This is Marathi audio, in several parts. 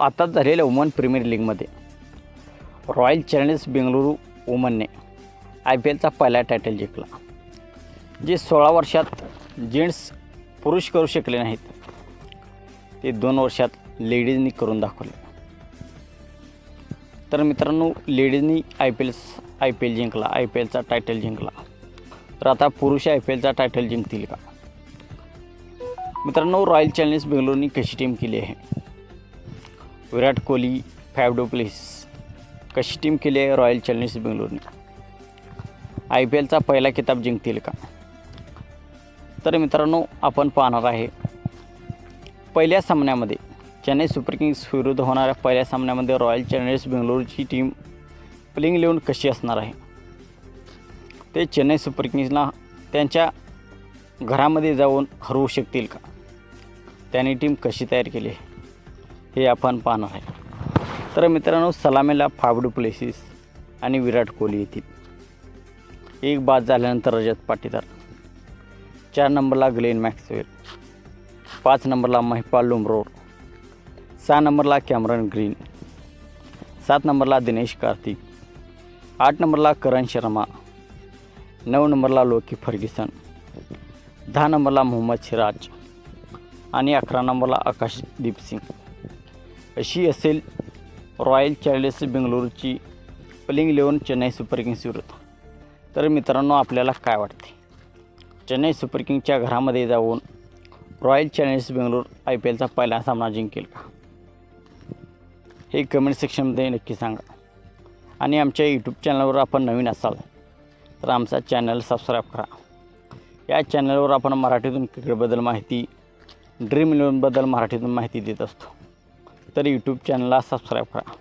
आताच झालेल्या वुमन प्रीमियर लीगमध्ये. रॉयल चॅलेंजर्स बेंगळुरू वुमनने आय पी एलचा पहिला टायटल जिंकला. जे सोळा वर्षात जेंट्स पुरुष करू शकले नाहीत ते दोन वर्षात लेडीजनी करून दाखवले. तर मित्रांनो लेडीजनी I P L I P L जिंकला आय पी एलचा टायटल जिंकला. तर आता पुरुष आय पी एलचा टायटल जिंकतील का? मित्रांनो रॉयल चॅलेंजर्स बेंगलोरनी कशी टीम केली आहे? Virat Kohli Faf du Plessis कशी टीम केली आहे रॉयल चॅलेंजर्स बेंगलोरने? आय पी एलचा पहिला किताब जिंकतील का? तर मित्रांनो आपण पाहणार आहे पहिल्या सामन्यामध्ये चेन्नई सुपर किंग्स विरुद्ध होणाऱ्या पहिल्या सामन्यामध्ये रॉयल चॅलेंजर्स बेंगलोरची टीम प्लिंग लिहून कशी असणार आहे? ते चेन्नई सुपर किंग्सला त्यांच्या घरामध्ये जाऊन हरवू शकतील का? त्यांनी टीम कशी तयार केली आहे? हे आपण पाहणार आहे. तर मित्रांनो सलामीला फाबडू प्लेसिस आणि विराट कोहली येतील. एक बाद झाल्यानंतर रजत पाटीदार. चार नंबरला ग्लेन मॅक्सवेल. पाच नंबरला महिपाल लुमरोड. सहा नंबरला कॅमरन ग्रीन. सात नंबरला दिनेश कार्तिक. आठ नंबरला करण शर्मा. नऊ नंबरला लोकी फर्ग्युसन. दहा नंबरला मोहम्मद सिराज. आणि अकरा नंबरला आकाशदीप सिंग. अशी असेल royal challengers बेंगलोरची playing eleven Chennai super kings विरुद्ध. तर मित्रांनो आपल्याला काय वाटते? चेन्नई सुपर किंगच्या घरामध्ये जाऊन royal challengers Bangalore I P एलचा पहिला सामना जिंकेल का? हे कमेंट सेक्शनमध्ये नक्की सांगा. आणि आमच्या यूट्यूब चॅनलवर आपण नवीन असाल तर आमचा चॅनल सबस्क्राईब करा. या चॅनलवर आपण मराठीतून क्रिकेटबद्दल माहिती ड्रीम इलेवनबद्दल मराठीतून माहिती देत असतो. तर यूट्यूब चॅनलला सबस्क्राईब करा.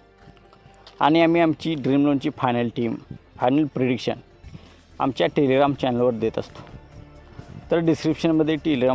आणि आम्ही आमची ड्रीम लोनची फायनल टीम फायनल प्रिडिक्शन आमच्या टेलिग्राम चॅनलवर देत असतो. तर डिस्क्रिप्शनमध्ये टेलिग्राम